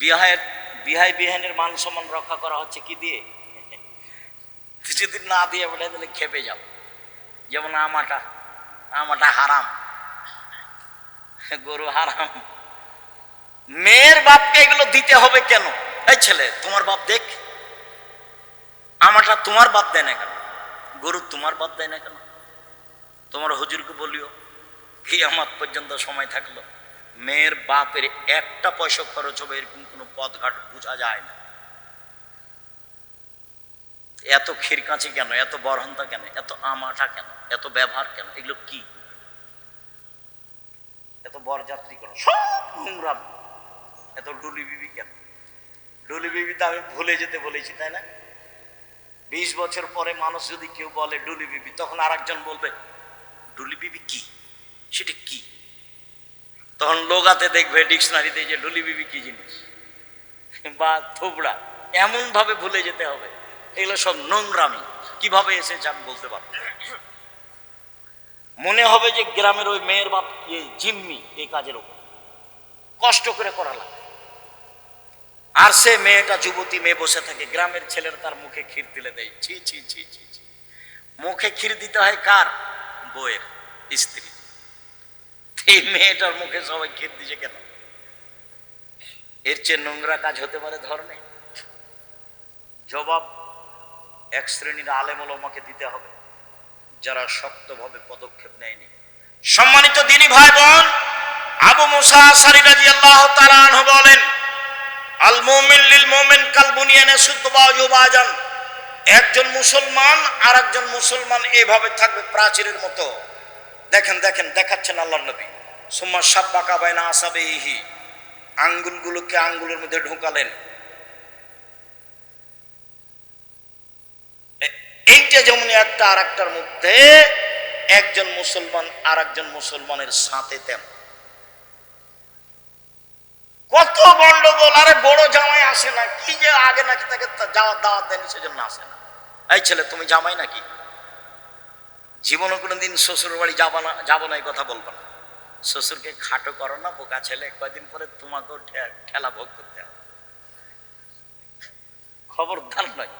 বিহায়ের, বিহাই বিহানের মান সম্মান রক্ষা করা হচ্ছে কি দিয়ে? কিছুদিন না দিয়ে বলে দিলে খেপে যাও যেমন আমাটা আমাটা হারাম। গরু হারাম। মেয়ের বাপকে এগুলো দিতে হবে কেন? এই ছেলে, তোমার বাপ দেখ। আমাটা তোমার বাপ দেয় না কেন? গরু তোমার বাপ দেয় না কেন? তোমার হুজুরকে বলিও কি আমার পর্যন্ত সময় থাকল। মেয়ের বাপের একটা পয়সা খরচ হবে, এরকম কোনো পথঘাট বোঝা যায় না। এত খিরকাঁচি কেন? এত বরহন্তা কেন? এত আমাঠা কেন? এত ব্যবহার কেন? এগুলো কি? এত বরযাত্রী কেন? সব ঘুমরাম এত ডুলি বিবি কেন? ডুলি বিবি তো আমি ভুলে যেতে বলেছি, তাই না? বিশ বছর পরে মানুষ যদি কেউ বলে ডুলি বিবি, তখন আর বলবে, ডুলি বিবি কি? সেটা কি? তখন লোগাতে দেখবে ডিকশনারিতে যে ডুলি বিবি কি জিনিস? বা থুবড়া এমন ভাবে ভুলে যেতে হবে। এগুলো সব নোংরামি। কীভাবে এসেছে আমি বলতে পারব মনে হবে যে গ্রামের ওই মেয়ের বাপ জিম্মি এই কাজের ওপর। কষ্ট করে করা লাগে। আর সে মেয়েটা যুবতী মেয়ে বসে থাকে, গ্রামের ছেলেরা তার মুখে ক্ষীর তুলে দেয়। ছি ছি ছি ছি মুখে ক্ষীর দিতে হয় কার? বইয়ের স্ত্রী এই মেয়েটার মুখে সবাই ক্ষীর দিছে কেন? এর চেয়ে নোংরা কাজ হতে পারে ধরনে জবাব এক শ্রেণির আলেমল আমাকে দিতে হবে, যারা শক্তভাবে পদক্ষেপ নেয়নি। সম্মানিত দিনী ভাই বোন আবু মুসা রাদিয়াল্লাহু তাআলা বলেন আল মুমিন লিল মুমিন কাল বুনিয়ানে সুদ্দবাজু বাজান একজন মুসলমান আর একজন মুসলমান এভাবে থাকবে প্রাচীরের মতো। দেখেন দেখেন, দেখাচ্ছেন আল্লাহর নবী। সুম্মা সাব্বাকা বাইনা আসাবেহি। আঙ্গুলগুলোকে আঙ্গুলের মধ্যে ঢোকালেন। এইটা যেমন একটা আর একটার মধ্যে একজন মুসলমান আর একজন মুসলমানের সাথে তেমন কত গন্ডগোল, আরে বড় জামাই আসে না, কি যে আগে নাকি তাকে যাওয়ার দাওয়াত দেন সেজন্য আসে না। এই ছেলে, তুমি জামাই নাকি? জীবনে কোনোদিন শ্বশুর বাড়ি যাব না যাব না, এই কথা বলব না। শ্বশুরকে খাটো করো না, বোকা ছেলে, কয়দিন পরে তোমাকেও ঠেলা ভোগ করতে হবে। খবরদার নয়।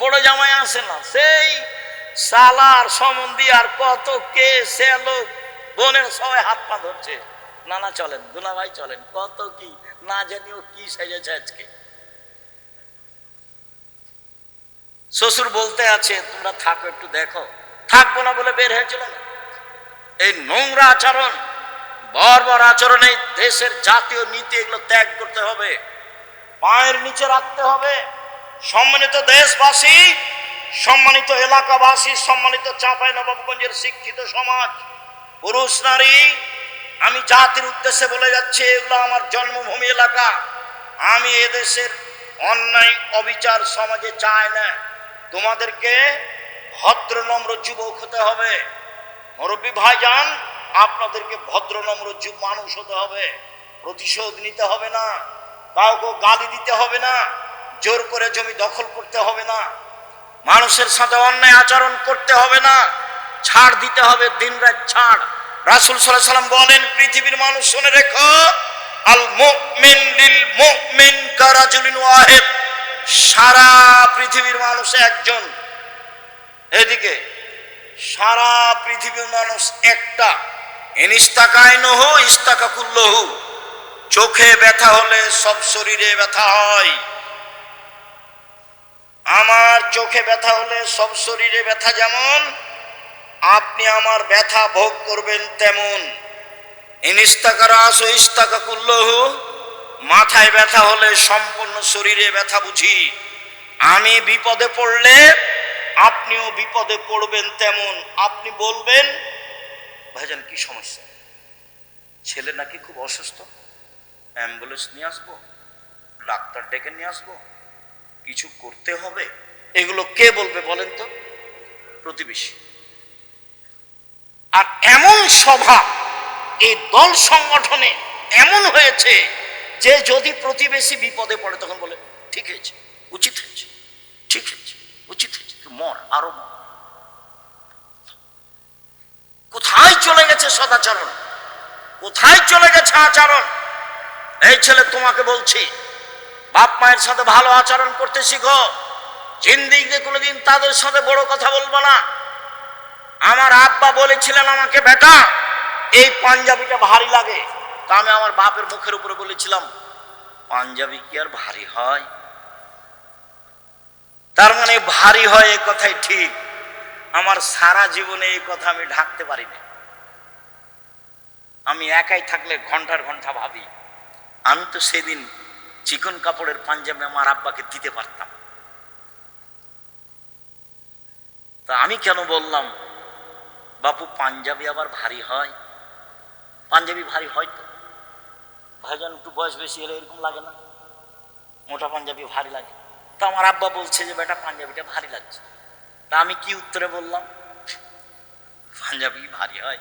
বড় জামাই আসে না, সেই সালার সম্বন্ধী আর কত কে সে লোক, বোনের সবাই হাত পা ধরছে। নানা চলেন দুলা ভাই চলেন, কত কি, না জানিও কি সেজেছে আজকে। শ্বশুর বলতে আছে, তোমরা থাকো, একটু দেখো। থাকব না বলে বের হয়েছিল না? এই নোংরা আচরণ, বর্বর আচরণ দেশের জাতীয় নীতি এগুলো ত্যাগ করতে হবে। পায়ের নিচে রাখতে হবে। সম্মানিত দেশবাসী, সম্মানিত এলাকাবাসী, সম্মানিত চাঁপাই নবাবগঞ্জের শিক্ষিত সমাজ, পুরুষ, নারী, আমি জাতির উদ্দেশ্যে বলে যাচ্ছি, এগুলো আমার জন্মভূমি এলাকা। আমি এদেশের অন্যায়, অবিচার সমাজে চাই না। তোমাদেরকে ভদ্র, নম্র যুবক হতে হবে। মুরব্বী আপনাদেরকে ভদ্র নম্র মানুষ হতে হবে, প্রতিশোধ নিতে হবে না, কাউকে গালি দিতে হবে না, জোর করে জমি দখল করতে হবে না, মানুষের সাথে অন্যায় আচরণ করতে হবে না, ছাড় দিতে হবে দিন রাত ছাড়। রাসুল সাল্লাম বলেন, পৃথিবীর মানুষ শুনে রেখো, আল মুমিন লিল মুমিন কারাজুলিন ওয়াহিদ, সারা পৃথিবীর মানুষ একজন। এদিকে সারা পৃথিবীর মানুষ একটা। এনিস্তাকায় নহু ইস্তাকা চোখে ব্যথা হলে সব শরীরে ব্যথা হয়। আমার চোখে ব্যথা হলে সব শরীরে ব্যথা যেমন, আপনি আমার ব্যথা ভোগ করবেন তেমন। ইনিস্তাকারাস ও ইস্তাকা কুল্লহু মাথায় ব্যথা হলে সম্পূর্ণ শরীরে ব্যথা বুঝি। আমি বিপদে পড়লে আপনিও বিপদে পড়বেন তেমন। আপনি বলবেন, ভাইজান, কি সমস্যা? ছেলে নাকি খুব অসুস্থ? অ্যাম্বুলেন্স নিয়ে আসব, ডাক্তার ডেকে নিয়ে আসব, কিছু করতে হবে? এগুলো কে বলবে বলেন তো? প্রতিবেশী। আর এমন সভা এই দল সংগঠনে এমন হয়েছে যে যদি প্রতিবেশী বিপদে পড়ে তখন বলে, ঠিক হয়েছে, উচিত হয়েছে ঠিক হয়েছে উচিত হয়েছে তুই মর আরও মর কোথায় চলে গেছে সদাচরণ? কোথায় চলে গেছে আচরণ? এই ছেলে তোমাকে বলছি, বাপ মায়ের সাথে ভালো আচরণ করতে শিখো। জিন্দিগিতে কোনোদিন তাদের সাথে বড় কথা বলব না। আমার আব্বা বলেছিলেন আমাকে, বেটা, এই পাঞ্জাবিটা ভারী লাগে। তা আমি আমার বাপের মুখের উপরে বলেছিলাম, পাঞ্জাবি কি আর ভারী হয়? তার মানে ভারী হয় এ কথাই ঠিক। আমার সারা জীবনে এই কথা আমি ঢাকতে পারি না আমি একাই থাকলে ঘণ্টার ঘণ্টা ভাবি, আমি তো সেদিন চিকন কাপড়ের পাঞ্জাবি আমার আব্বাকে দিতে পারতাম। তা আমি কেন বললাম, বাপু, পাঞ্জাবি আবার ভারী হয়? পাঞ্জাবি ভারী হয় তো। ভাইজান, একটু বয়স বেশি হলে এরকম লাগে না? মোটা পাঞ্জাবি ভারী লাগে। তা আমার আব্বা বলছে যে, বেটা, পাঞ্জাবিটা ভারী লাগছে। তা আমি কি উত্তরে বললাম? পাঞ্জাবি ভারী হয়।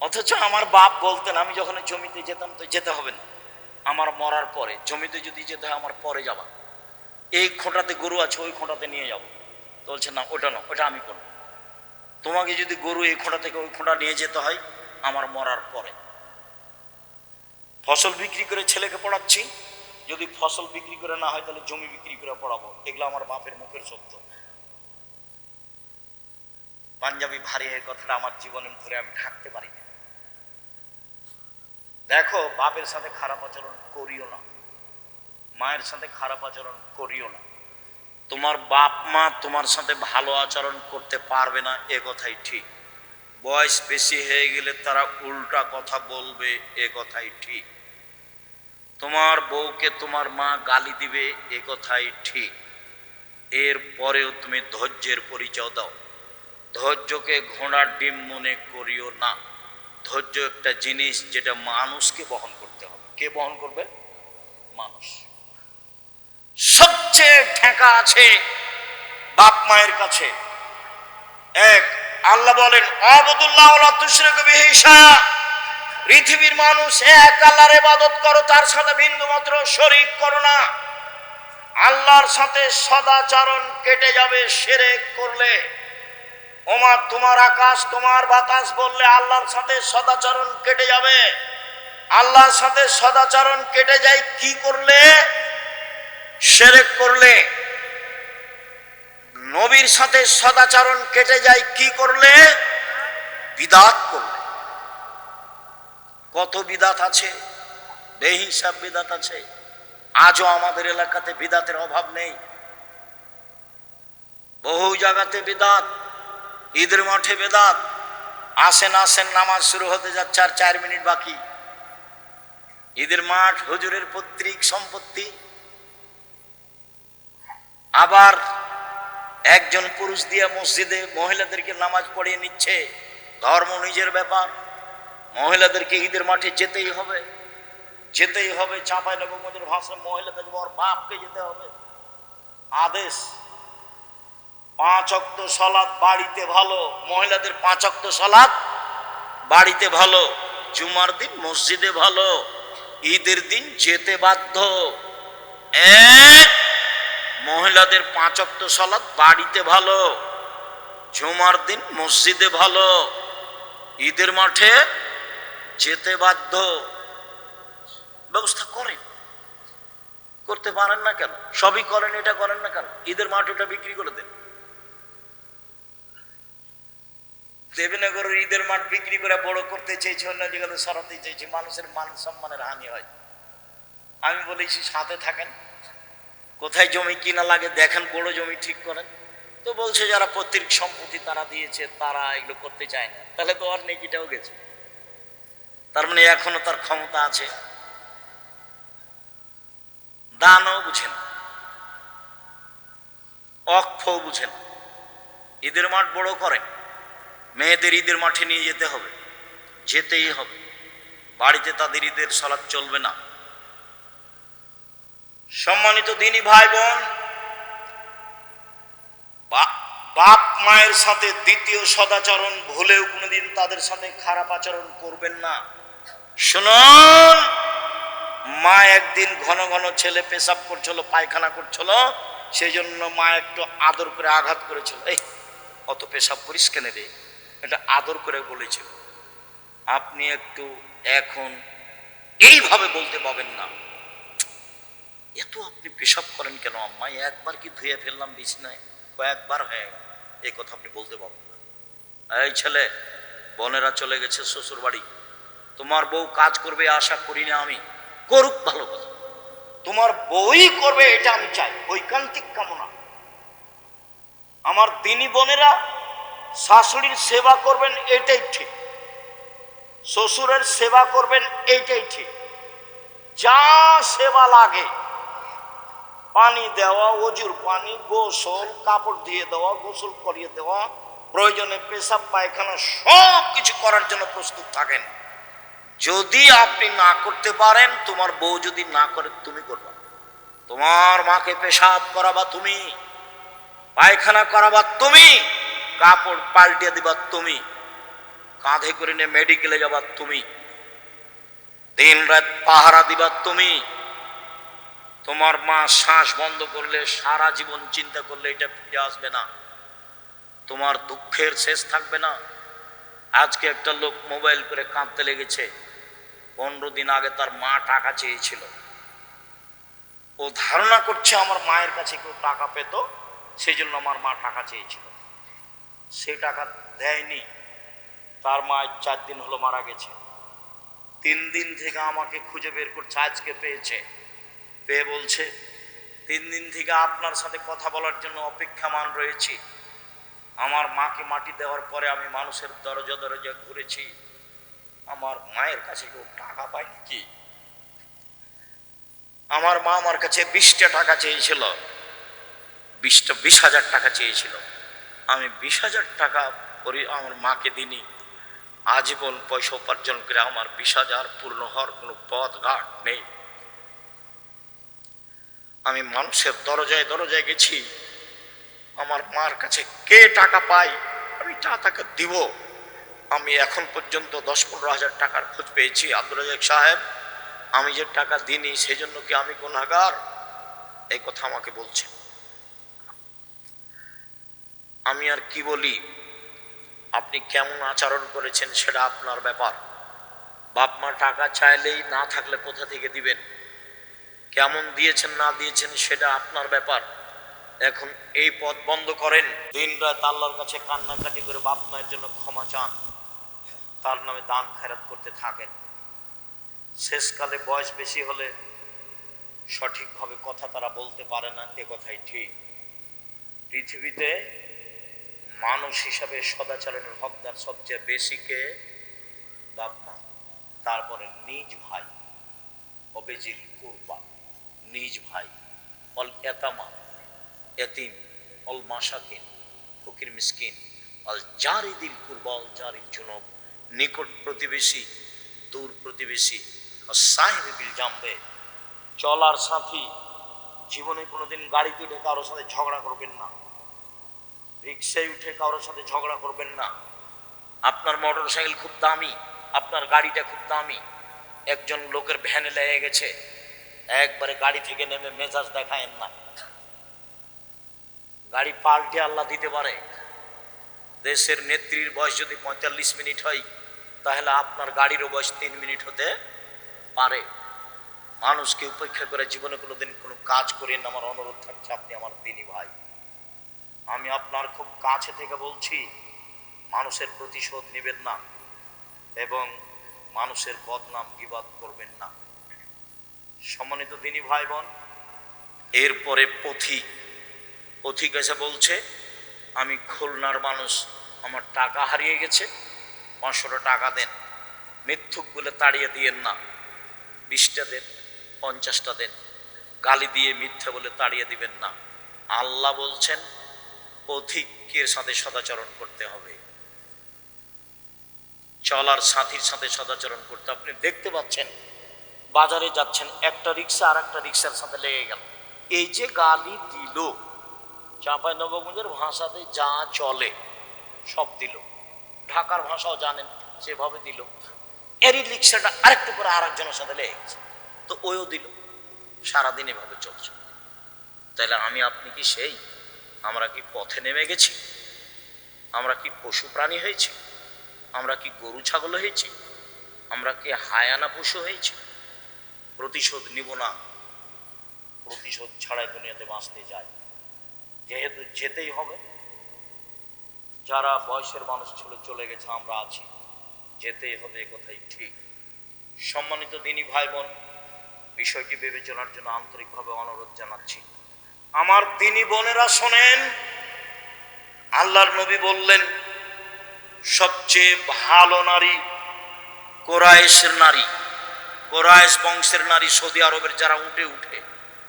অথচ আমার বাপ বলতেন, আমি যখন জমিতে যেতাম তো যেতে হবে না। আমার মরার পরে, জমিতে যদি যেতে হয়, আমার পরে যাবা। এই খোঁটাতে গরু আছে, ওই খোঁটাতে নিয়ে যাব। তো বলছে, না, ওটা না ওটা আমি করব। তোমাকে যদি গরু এই খোঁটা থেকে ওই খোঁটা নিয়ে যেতে হয়, আমার মরার পরে। ফসল বিক্রি করে ছেলেকে পড়াচ্ছি। যদি ফসল বিক্রি করে না হয়, তাহলে জমি বিক্রি করে পড়াবো। এগুলো আমার বাপের মুখের সত্য। পাঞ্জাবি ভারী এই কথাটা আমার জীবনে ধরে আমি থাকতে পারি না দেখো, বাপের সাথে খারাপ আচরণ করিও না। মায়ের সাথে খারাপ আচরণ করিও না। তোমার বাপ মা তোমার সাথে ভালো আচরণ করতে পারবে না, এ কথাই ঠিক। বয়স বেশি হয়ে গেলে তারা উল্টা কথা বলবে, এ কথাই ঠিক। তোমার বউকে তোমার মা গালি দিবে, এ কথাই ঠিক। এর পরেও তুমি ধৈর্যের পরিচয় দাও। ধৈর্যকে ঘোড়ার ডিম মনে করিও না। ধৈর্য একটা জিনিস যেটা মানুষকে বহন করতে হবে। কে বহন করবে? মানুষ। সবচেয়ে ঠেকা আছে বাপ মায়ের কাছে। এক, আল্লাহ বলেন অবদুল্লাহ পৃথিবীর মানুষ এক আল্লাহর ইবাদত করো, তার সাথে বিন্দু মাত্র শরিক করো না। আল্লাহর সাথে সদাচরণ কেটে যাবে সেরেক করলে। ওমা, তোমার আকাশ, তোমার বাতাস বললে আল্লাহর সাথে সদাচরণ কেটে যাবে। আল্লাহর সাথে সদাচরণ কেটে যায় কি করলে? সেরেক করলে। নবীর সাথে সদাচরণ কেটে যায় কি করলে? বিদাত করলে। কত বিদাত আছে? বেহিসাব বিদাত আছে। আজও আমাদের এলাকাতে বিদাতের অভাব নেই। বহু জায়গাতে বিদাত, ঈদের মাঠে বেদাত, আসেন আসেন নামাজ শুরু হতে যাচ্ছে আর চার মিনিট বাকি। ঈদের মাঠ হুজুরের পৈতৃক সম্পত্তি। আবার একজন পুরুষ দিয়ে মসজিদে মহিলাদেরকে নামাজ পড়িয়ে নিচ্ছে। ধর্ম নিজের ব্যাপার। মহিলাদেরকে ঈদের মাঠে যেতেই হবে যেতেই হবে, চাপাই নবমদের ভাষা মহিলাদের ওর বাপকে যেতে হবে। আদেশ পাঁচ অক্ত সলাদ বাড়িতে ভালো, মহিলাদের পাঁচ অক্ত সলাদ বাড়িতে ভালো, জুমার দিন মসজিদে ভালো, ঈদের দিন যেতে বাধ্য। এক, মহিলাদের পাঁচ অক্ত সলাদ বাড়িতে ভালো, জুমার দিন মসজিদে ভালো, ঈদের মাঠে যেতে বাধ্য। ব্যবস্থা করেন। করতে পারেন না কেন? সবই করেন, এটা করেন না কেন? ঈদের মাঠ ওটা বিক্রি করে দেন। দেবীনগরের ঈদের মাঠ বিক্রি করে বড় করতে চেয়েছে, অন্য জায়গাতে সরাতে চেয়েছে। মানুষের মান সম্মানের হানি হয়। আমি বলেছি, সাথে থাকেন। কোথায় জমি কিনা লাগে দেখেন, বড় জমি ঠিক করেন। তো বলছে, যারা পৈতৃক সম্পত্তি তারা দিয়েছে, তারা এগুলো করতে চায় না। তাহলে তো আর নেকিটাও গেছে। তার মানে এখনও তার ক্ষমতা আছে। দানও বুঝেন। অক্ষও বুঝেন। ঈদের মাঠ বড় করেন মেয়েদের ঈদের মাঠে নিয়ে যেতে হবে। যেতেই হবে। বাড়িতে তাদের ঈদের সলাদ চলবে না। সম্মানিত দিনী ভাই বোন বাপ মায়ের সাথে দ্বিতীয় সদাচরণ ভুলেও কোনোদিন তাদের সাথে খারাপ আচরণ করবেন না। শুনুন, মা একদিন ঘন ঘন ছেলে পেশাব করছিল, পায়খানা করছিল সেই জন্য মা একটু আদর করে আঘাত করেছিল। এই, অত পেশাব করিস কেন রে? এটা আদর করে বলেছিল। আপনি একটু এখন এইভাবে বলতে পাবেন না। এত আপনি পেশাব করেন কেন? আম্মাই, একবার কি ধুয়ে ফেললাম, বিছনায় কয়েকবার হয়ে গেল। এই কথা আপনি বলতে পারবেন না। এই ছেলে, বোনেরা চলে গেছে শ্বশুর বাড়ি তোমার বউ কাজ করবে আশা করি না আমি। করুক ভালো কথা। তোমার বউই করবে এটা আমি চাই। ঐকান্তিক কামনা। আমার দিনী বোনেরা, শাশুড়ির সেবা করবেন এটাই ঠিক। শ্বশুরের সেবা করবেন এইটাই ঠিক। যা সেবা লাগে পানি দেওয়া, অজুর পানি, গোসল, কাপড় দিয়ে দেওয়া, গোসল করিয়ে দেওয়া, প্রয়োজনে পেশাব, পায়খানা সব কিছু করার জন্য প্রস্তুত থাকেন। যদি আপনি না করতে পারেন, তোমার বউ যদি না করে, তুমি করবা। তোমার মাকে পেশাব করাবা তুমি, পায়খানা করাবা তুমি, কাপড় পাল্টে দিবা তুমি, কাঁধে করে নিয়ে মেডিকেলে যাবা তুমি দিন রাত পাহারা দিবা তুমি তোমার মা শ্বাস বন্ধ করলে, সারা জীবন চিন্তা করলে এটা ফিরে আসবে না। তোমার দুঃখের শেষ থাকবে না। আজকে একটা লোক মোবাইল করে কাঁদতে লেগেছে। পনেরো দিন আগে তার মা টাকা চেয়েছিল। ও ধারণা করছে আমার মায়ের কাছে কেউ টাকা পেত সেই জন্য আমার মা টাকা চেয়েছিল। সে টাকা দেয়নি। তার মা চার দিন হলো মারা গেছে। তিন দিন থেকে আমাকে খুঁজে বের করছে, আজকে পেয়েছে। পেয়ে বলছে, তিন দিন থেকে আপনার সাথে কথা বলার জন্য অপেক্ষামান রয়েছি। আমার মাকে মাটি দেওয়ার পরে আমি মানুষের দরজা দরজা ঘুরেছি। আমার মায়ের কাছে কেউ টাকা পায়নি কি? আমার মা আমার কাছে বিশটা টাকা চেয়েছিল। বিশটা, বিশ হাজার টাকা চেয়েছিল। আমি বিশ হাজার টাকা পরি আমার মাকে দিনি আজীবন পয়সা উপার্জন করে আমার বিশ হাজার পূর্ণ হওয়ার কোনো পথ ঘাট নেই। আমি মানুষের দরজায় দরজায় গেছি। আমার মার কাছে কে টাকা পাই আমি তা তাকে দিব। আমি এখন পর্যন্ত দশ পনেরো হাজার টাকার খোঁজ পেয়েছি, আব্দুল রাজাক সাহেব। আমি যে টাকা দিইনি সেই জন্য কি আমি গুণাগার এই কথা আমাকে বলছে আমি আর কি বলি? আপনি কেমন আচরণ করেছেন সেটা আপনার ব্যাপার। বাপ মা টাকা চাইলেই না থাকলে কোথা থেকে দিবেন? কেমন দিয়েছেন, না দিয়েছেন সেটা আপনার ব্যাপার। এখন এই পথ বন্ধ করেন। দিন রাত আল্লাহর কাছে কান্নাকাটি করে বাপ মায়ের জন্য ক্ষমা চান। তার নামে দান খেরাত করতে থাকেন। শেষকালে বয়স বেশি হলে সঠিকভাবে কথা তারা বলতে পারে না, এ কথাই ঠিক। পৃথিবীতে মানুষ হিসাবে সদাচরণের হকদার সবচেয়ে বেশি কে? বাপ মা। তারপরে নিজ ভাই অবেজিল কুরবা নিজ ভাই, অল এতামা, এতিম, অল মাসাকিন, ফকির মিসকিন, অল জারি দিল কুরবা অল জারি জুনব, নিকট প্রতিবেশী, দূর প্রতিবেশী সাহেব বিল জামবে। চলার সাথী, জীবনে কোনোদিন গাড়িতে উঠে কারোর সাথে ঝগড়া করবেন না। রিক্সায় উঠে কারোর সাথে ঝগড়া করবেন না। আপনার মোটর সাইকেল খুব দামি, আপনার গাড়িটা খুব দামি। একজন লোকের ভ্যানে লেগে গেছে একবারে গাড়ি থেকে নেমে মেজাজ দেখায়েন না। গাড়ি পাল্টে আল্লাহ দিতে পারে। দেশের নেত্রীর বয়স যদি পঁয়তাল্লিশ মিনিট হয়, তাহলে আপনার গাড়িরও বয়স তিন মিনিট হতে পারে। মানুষকে উপেক্ষা করে জীবনে কোনোদিন কোনো কাজ করেন আমার অনুরোধ থাকছে আপনি আমার দিনী ভাই। আমি আপনার খুব কাছে থেকে বলছি, মানুষের প্রতিশোধ নেবেন না এবং মানুষের বদনাম বিবাদ করবেন না। সম্মানিত দিনী ভাই বোন এরপরে পথিক পথিক এসে বলছে, আমি খুলনার মানুষ, আমার টাকা হারিয়ে গেছে, পাঁচশোটা টাকা দেন। মিথ্যুক বলে তাড়িয়ে দিয়েন না। বিশটা দেন, পঞ্চাশটা দেন। গালি দিয়ে মিথ্যা বলে তাড়িয়ে দিবেন না। আল্লাহ বলছেন, পথিকের সাথে সদাচরণ করতে হবে। চলার সাথীর সাথে সদাচরণ করতে আপনি দেখতে পাচ্ছেন বাজারে যাচ্ছেন, একটা রিক্সা আর একটা রিক্সার সাথে লেগে গেল। এই যে গালি দিল, চাঁপাই নবগঞ্জের ভাষাতে যা চলে, সব দিল। ঢাকার ভাষাও জানেন সেভাবে দিল। এরই রিক্সাটা আরেকটু করে আরেকজনের সাথে লেগে গেছে। তো ওইও দিল। সারাদিন এভাবে চলছে। তাহলে আমি, আপনি কি সেই? আমরা কি পথে নেমে গেছি? আমরা কি পশু প্রাণী হয়েছি? আমরা কি গরু, ছাগল হয়েছি? আমরা কি হায়ানা পশু হয়েছি? প্রতিশোধ নিব না। প্রতিশোধ ছাড়াই দুনিয়াতে বাঁচতে যায় যেহেতু যেতেই হবে। যারা বয়সের মানুষ ছিল, চলে গেছে, আমরা আছি। যেতেই হবে কথাই ঠিক। সম্মানিত দিনী ভাই বোন বিষয়টি বিবেচনার জন্য আন্তরিকভাবে অনুরোধ জানাচ্ছি। আমার দিনী বোনেরা শোনেন, আল্লাহর নবী বললেন, সবচেয়ে ভালো নারী কোরাইশের নারী। কোরাইশ বংশের নারী সৌদি আরবের যারা উঠে উঠে।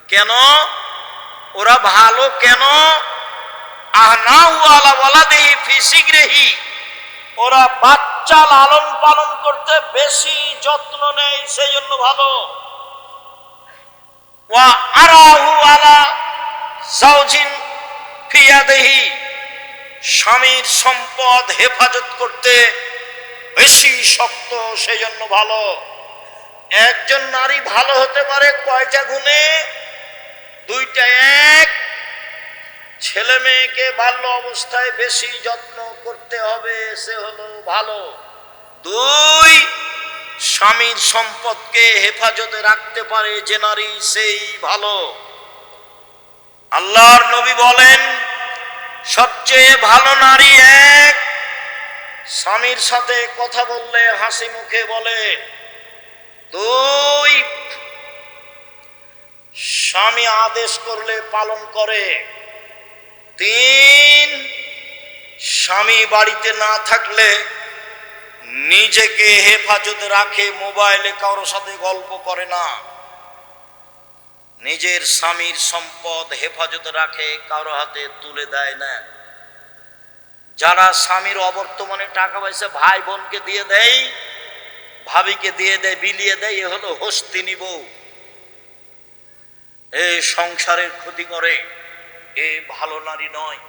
কেন? ওরা ভালো কেন? ওরা বাচ্চা লালন পালন করতে বেশি যত্ন নেয় সেই জন্য ভালো স্বামীর সম্পদ হেফাজত করতে বেশি শক্ত সেই জন্য ভালো। একজন নারী ভালো হতে পারে কয়টা গুণে? দুইটা এক। ছেলে মেয়েকে বাল্য অবস্থায় বেশি যত্ন করতে হবে, সে হলো ভালো। দুই, স্বামীর সম্পদকে হেফাজতে রাখতে পারে যে নারী সেই ভালো। আল্লাহর নবী বলেন, সবচেয়ে ভালো নারী এক। স্বামীর সাথে কথা বললে হাসি মুখে বলে দুই। স্বামী আদেশ করলে পালন করে। তিন, স্বামী বাড়িতে না থাকলে নিজেকে হেফাজতে রাখে, মোবাইলে কারোর সাথে গল্প করে না। নিজের স্বামীর সম্পদ হেফাজতে রাখে, কারও হাতে তুলে দেয় না। যারা স্বামীর অবর্তমানে টাকা পয়সা ভাই বোনকে দিয়ে দেয় ভাবিকে দিয়ে দেয়, বিলিয়ে দেয়, এ হলো হস্তিনী বউ এ সংসারের ক্ষতি করে, এ ভালো নারী নয়।